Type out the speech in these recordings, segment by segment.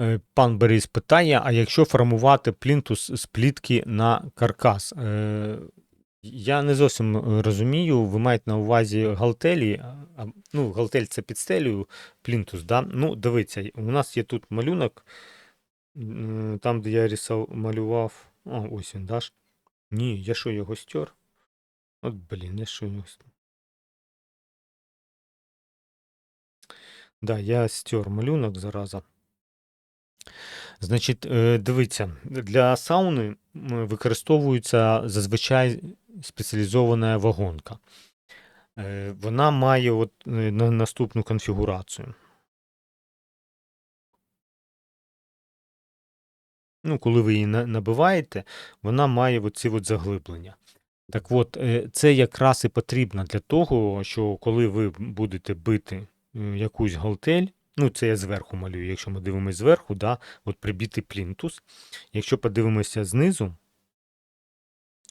Е, Пан Борис питає: а якщо формувати плінтус з плітки на каркас? Е, Я не зовсім е, розумію, ви маєте на увазі галтелі. Ну, галтель це під стелею, плінтус, да? Ну, дивіться, у нас є тут малюнок, там, де я рисав, малював. А, ось він, да? ж? Ні, я що його стер? От, блін, я що його стер? Да, я стер малюнок зараза. Значить, е, дивіться, для сауни використовується зазвичай спеціалізована вагонка. Е, Вона має от е, наступну конфігурацію. Ну, коли ви її набиваєте, вона має оці от заглиблення. Так от, це якраз і потрібно для того, що коли ви будете бити якусь галтель, ну це я зверху малюю, якщо ми дивимося зверху, да, от прибитий плінтус. Якщо подивимося знизу,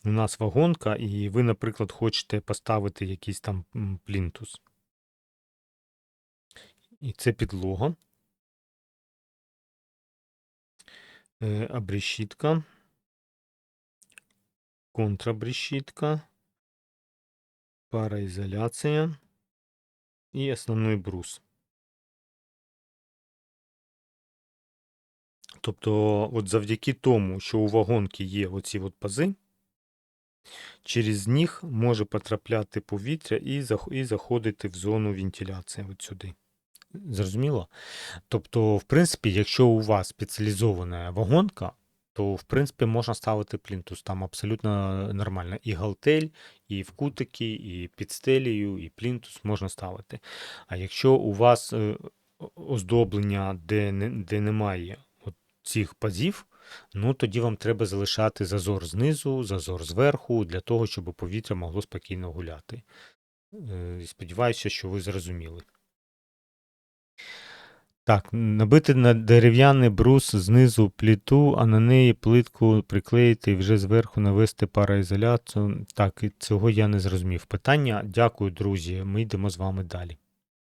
у нас вагонка, і ви, наприклад, хочете поставити якийсь там плінтус. І це підлога. Е, Абрешітка. Контрабрешітка. Пароізоляція. І основний брус. Тобто, от завдяки тому, що у вагонки є оці от пази, через них може потрапляти повітря і, заходити в зону вентиляції от сюди. Зрозуміло? Тобто, в принципі, якщо у вас спеціалізована вагонка, то в принципі можна ставити плінтус. Там абсолютно нормально. І галтель, і в кутики, і під стелею, і плінтус можна ставити. А якщо у вас е, оздоблення, де, де немає цих пазів, ну тоді вам треба залишати зазор знизу, зазор зверху, для того, щоб повітря могло спокійно гуляти. Е, Сподіваюся, що ви зрозуміли. Так, набити на дерев'яний брус знизу пліту, а на неї плитку приклеїти і вже зверху навести пароізоляцію. Так, цього я не зрозумів. Питання. Дякую, друзі. Ми йдемо з вами далі.